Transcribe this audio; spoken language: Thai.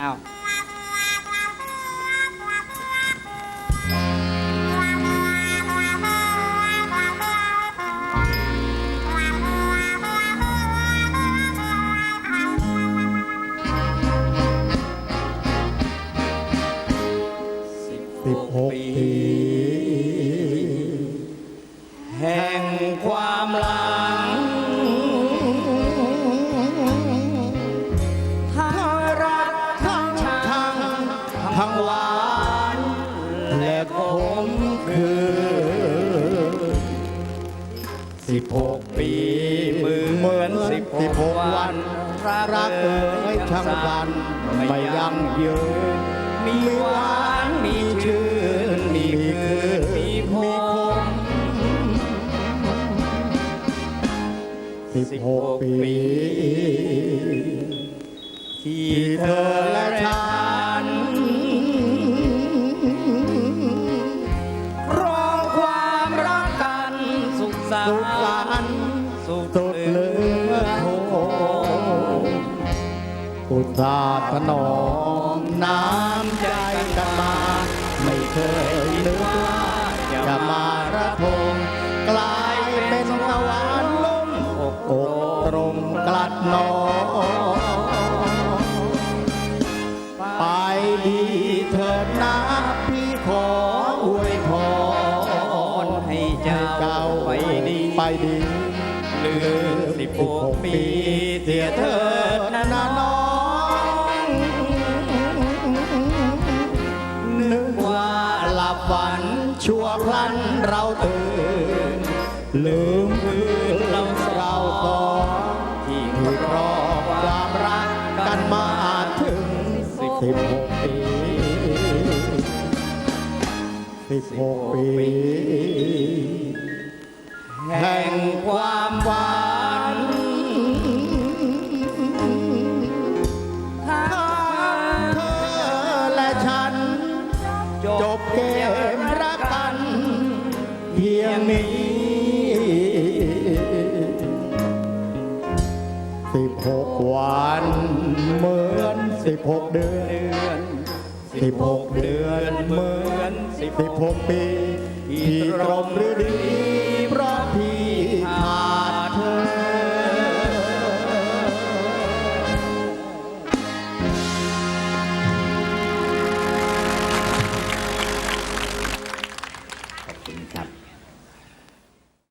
อ้าว ทั้งหวานและขมคือสิบหกปีมือเหมือนสิบหกวันรักเอ่ยช่างวันไม่ยั่งยืนมีหวานมีชื่นมีคืนมีคมสิบหกปี ที่เธอและฉัน สุขสุดเหลือโทอุตสาห์ถนอมน้ำใจกันมา ไม่เคยนึกว่าจะมาระทมกลายเป็นสวรรค์ล้มอกอกตรงกลัดหนอไปดีเถิดนะพี่ขออวยพรให้เจ้าเจ้าไปดีไปดี ลืมสิบหกปีเสียเถิดนะน้อง นึกว่าหลับฝันชั่วพลันเราตื่น ลืมคืนเราเราสองที่รอความรักกันมาถึงสิบหกปีสิบหกปี แห่งความหวานถ้าเธอและฉัน จบเกมรักกัน เพียงนี้สิบหกวันเหมือนสิบหกเดือนสิบหกเดือนเหมือนสิบหกปี ที่ตรมฤดี